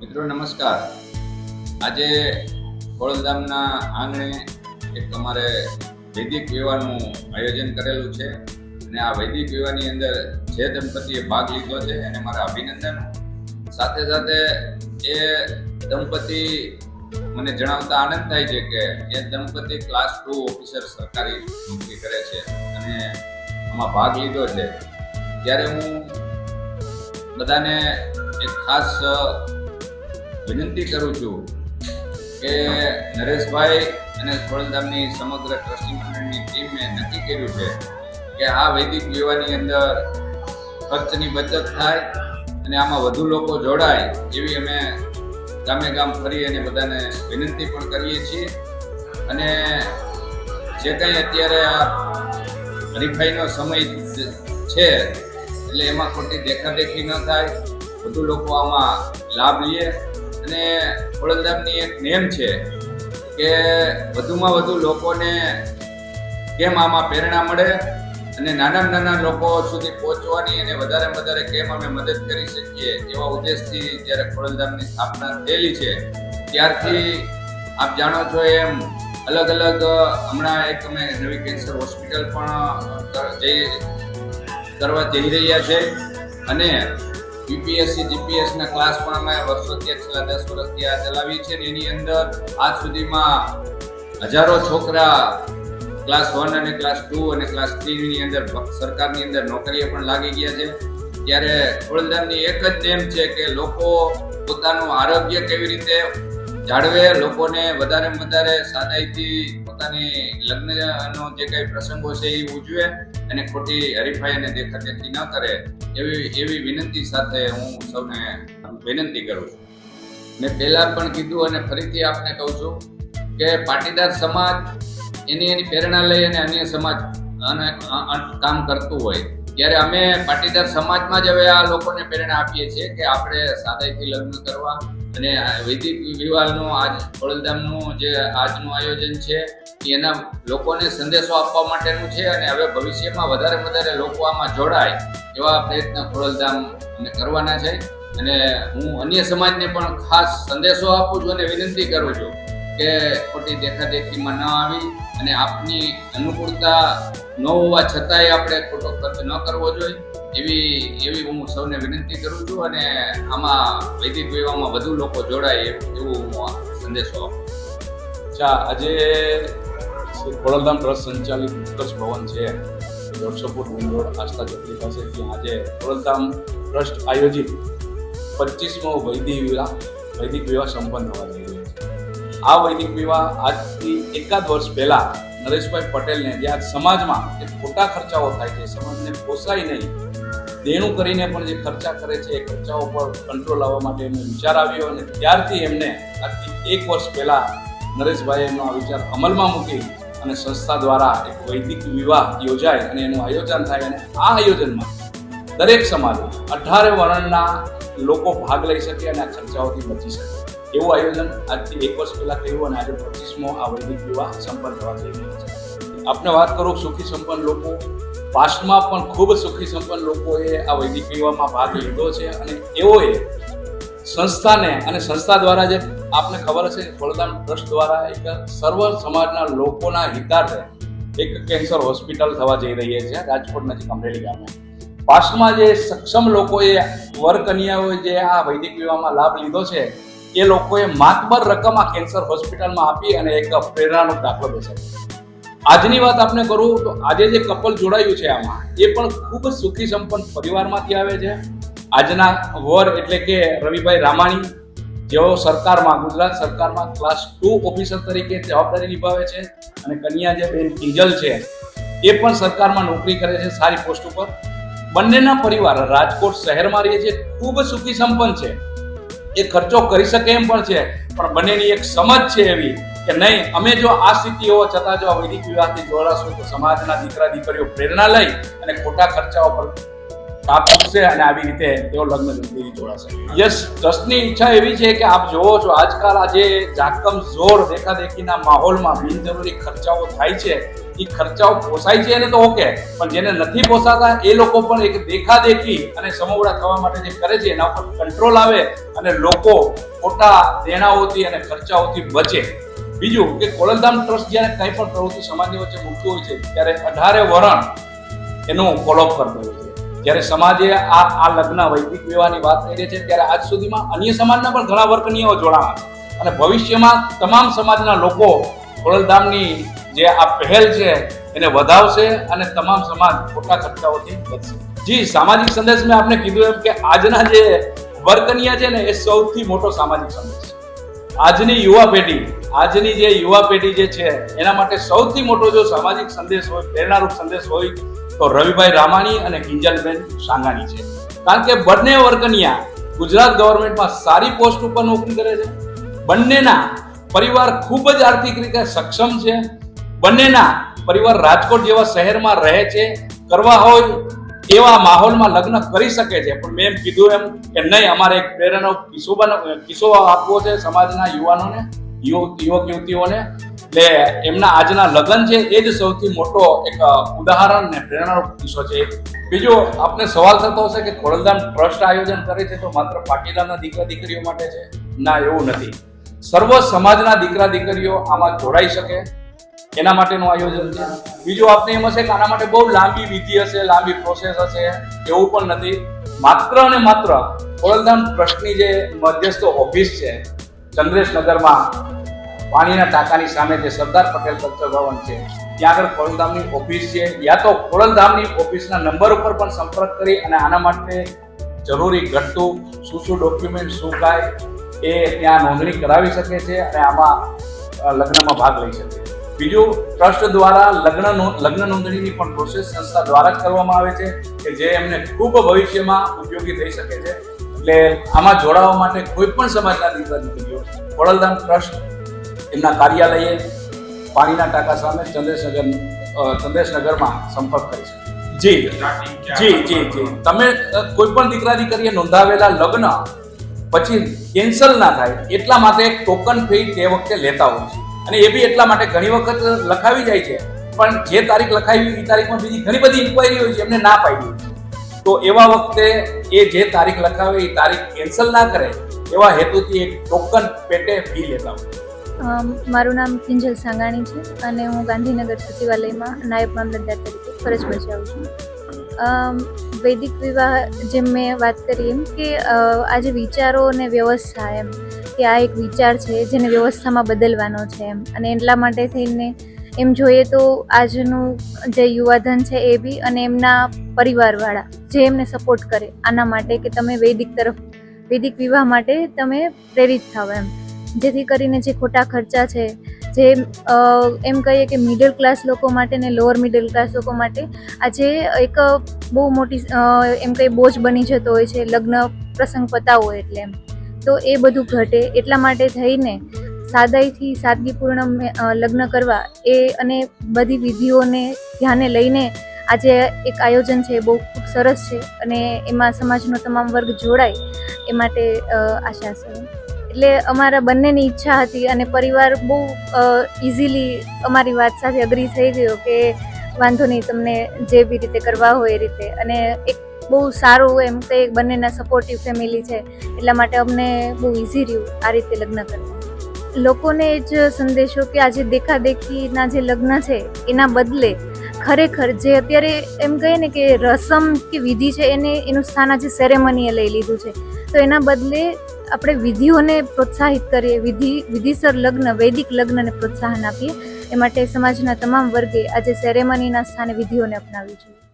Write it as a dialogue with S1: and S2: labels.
S1: મિત્રો, નમસ્કાર. આજે ખોડલધામના આંગણે એક અમારે વૈદિક વિવાહનું આયોજન કરેલું છે અને આ વૈદિક વિવાહની અંદર જે દંપતીએ ભાગ લીધો છે એને મારા અભિનંદન. સાથે સાથે એ દંપતી મને જણાવતા આનંદ થાય છે કે એ દંપતી ક્લાસ ટુ ઓફિસર સરકારી નોકરી કરે છે અને આમાં ભાગ લીધો છે. ત્યારે હું બધાને એક ખાસ વિનંતી કરું છું કે નરેશભાઈ અને ખોડલધામની સમગ્ર ટ્રસ્ટી મંડળની ટીમે નક્કી કર્યું છે કે આ વૈદિક વિવાહની અંદર ખર્ચની બચત થાય અને આમાં વધુ લોકો જોડાય એવી અમે ગામે ગામ ફરી અને બધાને વિનંતી પણ કરીએ છીએ. અને જે કંઈ અત્યારે આ હરીફાઈનો સમય છે, એટલે એમાં ખોટી દેખાદેખી ન થાય. વધુ લોકો આમાં લાભ લે. અને ખોડલધામની એક નેમ છે કે વધુમાં વધુ લોકોને કેમ આમાં પ્રેરણા મળે અને નાના નાના લોકો સુધી પહોંચવાની અને વધારે વધારે કેમ અમે મદદ કરી શકીએ એવા ઉદ્દેશથી જ્યારે ખોડલધામની સ્થાપના થયેલી છે, ત્યારથી આપ જાણો છો એમ અલગ અલગ, હમણાં એક અમે નવી કેન્સર હોસ્પિટલ પણ જઈ, કરવા જઈ રહ્યા છે અને યુપીએસસી જીપીએસના ક્લાસ પણ અમે વર્ષોથી છેલ્લા દસ વર્ષથી આ ચલાવીએ છીએ અને એની અંદર આજ સુધીમાં હજારો છોકરા ક્લાસ વન અને ક્લાસ ટુ અને ક્લાસ થ્રીની અંદર સરકારની અંદર નોકરીએ પણ લાગી ગયા છે. ત્યારે ખોડલધામની એક જ નેમ છે કે લોકો પોતાનું આરોગ્ય કેવી રીતે જાળવે, લોકોને વધારે વધારે સાદાઈથી પોતાની લગ્નનો જે કઈ પ્રસંગો છે એ ઉજવે અને ખોટી હરીફાઈ અને દેખાદેખી ન કરે એવી એવી વિનંતી સાથે હું સૌને વિનંતી કરું છું. મેં પહેલાં પણ કીધું અને ફરીથી આપને કહું છું કે પાટીદાર સમાજ એની એની પ્રેરણા લઈ અને અન્ય સમાજ અને કામ કરતું હોય. ત્યારે અમે પાટીદાર સમાજમાં જ હવે આ લોકોને પ્રેરણા આપીએ છીએ કે આપણે સાદાઈથી લગ્ન કરવા અને વૈદિક વિવાહનું આજ ખોડલધામનું જે આજનું આયોજન છે, એના લોકોને સંદેશો આપવા માટેનું છે અને હવે ભવિષ્યમાં વધારે વધારે લોકો આમાં જોડાય એવા પ્રયત્ન ખોડલધામ અમે કરવાના છે. અને હું અન્ય સમાજને પણ ખાસ સંદેશો આપું છું અને વિનંતી કરું છું કે ખોટી દેખાદેખીમાં ન આવી અને આપની અનુકૂળતા ન હોવા છતાંય આપણે ખોટો ખર્ચ ન કરવો જોઈએ. એવી એવી હું સૌને વિનંતી કરું છું અને આમાં વૈદિક વિવાહમાં વધુ લોકો જોડાય એવું હું સંદેશો આપું
S2: અચ્છા, આજે ખોડલધામ ટ્રસ્ટ સંચાલિત ઉત્કર્ષ ભવન છે. દોઢસો ફૂટ રિંગ રોડ, આસ્થા ચોકડી પાસે ત્યાં આજે ખોડલધામ ટ્રસ્ટ આયોજિત પચીસમો વૈદિક વિવાહ વૈદિક વિવાહ સંપન્ન થવા જઈ રહ્યો છે. આ વૈદિક વિવાહ આજથી એકાદ વર્ષ પહેલાં નરેશભાઈ પટેલને જે આજ સમાજમાં જે ખોટા ખર્ચાઓ થાય છે, સમાજને પોસાય નહીં દેણું કરીને પણ જે ખર્ચા કરે છે, એ ખર્ચાઓ પર કંટ્રોલ લાવવા માટે એમને વિચાર આવ્યો અને ત્યારથી એમને આજથી એક વર્ષ પહેલાં નરેશભાઈએ એમનો આ વિચાર અમલમાં મૂકી અને સંસ્થા દ્વારા એક વૈદિક વિવાહ યોજાય અને એનું આયોજન થાય અને આ આયોજનમાં દરેક સમાજ અઢારે વર્ણના લોકો ભાગ લઈ શકે અને આ ખર્ચાઓથી બચી શકે. એવું આયોજન આજથી એક વર્ષ પહેલાં કર્યું અને આજે પચીસમો આ વૈદિક વિવાહ સંપન્ન થવા જઈ રહ્યો છે. આપણે વાત કરું સુખી સંપન્ન લોકો પાસ્ટમાં પણ ખૂબ સુખી સંપન્ન લોકોએ આ વૈદિક વિવાહમાં ભાગ લીધો છે અને એઓએ સંસ્થાને અને સંસ્થા દ્વારા જે આપને ખબર હશે, ફળદાન ટ્રસ્ટ દ્વારા એક સર્વ સમાજના લોકોના હિતાર્થે એક કેન્સર હોસ્પિટલ થવા જઈ રહી છે, રાજકોટ નજીક અમરેલી ગામે. પાસ્ટમાં જે સક્ષમ લોકોએ વર કન્યાઓએ જે આ વૈદિક વિવાહમાં લાભ લીધો છે, એ લોકોએ માતબર રકમ આ કેન્સર હોસ્પિટલમાં આપી અને એક પ્રેરણાનો દાખલો બેસાડ્યો. આજની વાત આપણે કરું તો આજે જે કપલ જોડાયું છે આમાં, એ પણ ખૂબ સુખી સંપન્ન પરિવારમાંથી આવે છે. આજના વર એટલે કે રવિભાઈ રામાણી, જેઓ સરકારમાં, ગુજરાત સરકારમાં ક્લાસ ટુ ઓફિસર તરીકે જવાબદારી નિભાવે છે અને કન્યા જે બેન કિંજલ છે, એ પણ સરકારમાં નોકરી કરે છે સારી પોસ્ટ ઉપર. બંનેના પરિવાર રાજકોટ શહેરમાં રહે છે, ખૂબ સુખી સંપન્ન છે. એ ખર્ચો કરી શકે એમ પણ છે, પણ બંનેની એક સમજ છે એવી કે નહીં, અમે જો આ સ્થિતિ હોવા છતાં જો આ વૈદિક વિવાહથી જોડાશું તો સમાજના દીકરા દીકરીઓ પ્રેરણા લઈ અને ખોટા ખર્ચાઓ પર કાપ મૂકશે અને આવી રીતે તેઓ લગ્ન જિંદગી જોડાશે. યસ, ટ્રસ્ટની ઈચ્છા એવી છે કે આપ જોવો છો, આજકાલ આજે જાકમ જોર દેખાદેખીના માહોલમાં બિનજરૂરી ખર્ચાઓ થાય છે, એ ખર્ચાઓ પોસાય છે એને તો ઓકે, પણ જેને નથી પોસાતા એ લોકો પણ એક દેખાદેખી અને સમોવડા થવા માટે જે કરે છે, એના ઉપર કંટ્રોલ આવે અને લોકો ખોટા દેણાઓથી અને ખર્ચાઓથી બચે. બીજું કે કોલલધામ ટ્રસ્ટ જ્યારે કંઈ પણ પ્રવૃત્તિ સમાજની વચ્ચે મૂકતું હોય છે, ત્યારે અઢારે વરણ એનું ફોલોઅપ કરતો હોય છે. જ્યારે સમાજે આ આ લગ્ન, વૈદિક વિવાહની વાત કરી છે, ત્યારે આજ સુધીમાં અન્ય સમાજના પણ ઘણા વર્ગનીઓ જોડાણા છે. અને ભવિષ્યમાં તમામ સમાજના લોકો કોળલધામની જે આ પહેલ છે, એને વધાવશે અને તમામ સમાજ ખોટા ખર્ચાઓથી બચશે. જી, સામાજિક સંદેશ મેં આપને કીધું એમ કે આજના જે વર્ગનીય છે ને, એ સૌથી મોટો સામાજિક સંદેશ છે. આજની યુવા પેઢી આજની જે યુવા પેઢી જે છે, એના માટે સૌથી મોટો જો સામાજિક સંદેશ હોય, પ્રેરણારૂપ સંદેશ હોય, તો રવિભાઈ રામાણી અને કિંજલબેન સાંગાણી છે. કારણ કે બંને વર્ગનિયા ગુજરાત ગવર્મેન્ટમાં સારી પોસ્ટ ઉપર નોકરી કરે છે. બંનેના પરિવાર ખૂબ જ આર્થિક રીતે સક્ષમ છે. બંનેના પરિવાર રાજકોટ જેવા શહેરમાં રહે છે, કરવા હોય એવા માહોલમાં લગ્ન કરી શકે છે. પણ મેં કીધું એમ કે નહીં, અમારે એક પ્રેરણા કિસ્સો બનાવ કિસ્સો આપવો છે સમાજના યુવાનોને. યુવક યુવતીઓને. એટલે એમના આજના લગ્ન છે એ જ સૌથી મોટો એક ઉદાહરણ ને પ્રેરણાનો કિસ્સો છે. બીજો, આપને સવાલ થતો હશે કે ખોડલધામ ટ્રસ્ટ આયોજન કરે છે તો માત્ર પાટીદારના દીકરા દીકરીઓ માટે છે? ના, એવું નથી. સર્વ સમાજના દીકરા દીકરીઓ આમાં જોડાઈ શકે. એના માટેનું આયોજન છે. બીજું, આપને એમ હશે કે આના માટે બહુ લાંબી વિધિ હશે, લાંબી પ્રોસેસ હશે, એવું પણ નથી. માત્ર અને માત્ર ખોડલધામ ટ્રસ્ટની જે મધ્યસ્થ ઓફિસ છે, ચંદ્રેશનગરમાં પાણીના ટાંકાની સામે જે સરદાર પટેલ કલ્ચર ભવન છે, ત્યાં આગળ ખોડલધામની ઓફિસ છે, યા તો ખોડલધામની ઓફિસના નંબર ઉપર પણ સંપર્ક કરી અને આના માટે જરૂરી ઘટતું શું શું ડોક્યુમેન્ટ શું કાય એ ત્યાં નોંધણી કરાવી શકે છે અને આમાં લગ્નમાં ભાગ લઈ શકે છે. બીજું, ટ્રસ્ટ દ્વારા લગ્ન લગ્ન નોંધણીની પણ પ્રોસેસ સંસ્થા દ્વારા જ કરવામાં આવે છે કે જે એમને ખૂબ ભવિષ્યમાં ઉપયોગી થઈ શકે છે. એટલે આમાં જોડાવા માટે કોઈ પણ સમાજના દીકરા દીકરીઓ ખોડલધામ ટ્રસ્ટ એમના કાર્યાલયે પાણીના ટાંકા સામે ચંદ્રેશનગર ચંદ્રેશનગરમાં સંપર્ક કરી છે. જી. જી જી જી તમે કોઈ પણ દીકરા દીકરીએ નોંધાવેલા લગ્ન પછી કેન્સલ ના થાય એટલા માટે એક ટોકન ફી તે વખતે લેતા હોય છે. અને એ બી એટલા માટે ઘણી વખત લખાવી જાય છે પણ જે તારીખ લખાવી એ તારીખમાં બીજી ઘણી બધી ઇન્ક્વાયરી હોય છે એમને ના પાડી હોય છે. તો એવા વખતે એ જે તારીખ લખાવે એ તારીખ કેન્સલ ના કરે એવા હેતુથી એક ટોકન પેટે ફી લેતા હોય
S3: મારું નામ કિંજલ સાંગાણી છે અને હું ગાંધીનગર સચિવાલયમાં નાયબ મામલતદાર તરીકે ફરજ બજાવું છું. વૈદિક વિવાહ જેમ મેં વાત કરી એમ કે આજે વિચારો અને વ્યવસ્થા એમ કે આ એક વિચાર છે જેને વ્યવસ્થામાં બદલવાનો છે એમ. અને એટલા માટે થઈને એમ જોઈએ તો આજનું જે યુવાધન છે એ બી અને એમના પરિવારવાળા જે એમને સપોર્ટ કરે, આના માટે કે તમે વૈદિક તરફ, વૈદિક વિવાહ માટે તમે પ્રેરિત થાવ એમ. જેથી કરીને જે ખોટા ખર્ચા છે, જે એમ કહીએ કે મિડલ ક્લાસ લોકો માટે ને લોઅર મિડલ ક્લાસ લોકો માટે, આજે એક બહુ મોટી એમ કંઈ બોજ બની જતો હોય છે, લગ્ન પ્રસંગ પતાવો એટલે એમ. તો એ બધું ઘટે. એટલા માટે થઈને સાદાઈથી સાદગીપૂર્ણ લગ્ન કરવા એ અને બધી વિધિઓને ધ્યાને લઈને આજે એક આયોજન છે એ બહુ ખૂબ સરસ છે અને એમાં સમાજનો તમામ વર્ગ જોડાય એ માટે આશા છે. એટલે અમારા બંનેની ઈચ્છા હતી અને પરિવાર બહુ ઇઝીલી અમારી વાત સાથે અગ્રી થઈ ગયો કે વાંધો નહીં તમને જે બી રીતે કરવા હોય એ રીતે. અને એક બહુ સારું એમ કે બંનેના સપોર્ટિવ ફેમિલી છે. એટલા માટે અમને બહુ ઇઝી રહ્યું આ રીતે લગ્ન કરવું. લોકોને જ સંદેશો કે આજે દેખાદેખીના જે લગ્ન છે, એના બદલે ખરેખર જે અત્યારે એમ કહીએ ને કે રસમ કે વિધિ છે, એને એનું સ્થાન આજે સેરેમનીએ લઈ લીધું છે. તો એના બદલે આપણે વિધિઓને પ્રોત્સાહિત કરીએ, વિધિ, વિધિસર લગ્ન, વૈદિક લગ્નને પ્રોત્સાહન આપીએ. એ માટે સમાજના તમામ વર્ગે આજે સેરેમનીના સ્થાને વિધિઓને અપનાવવી જોઈએ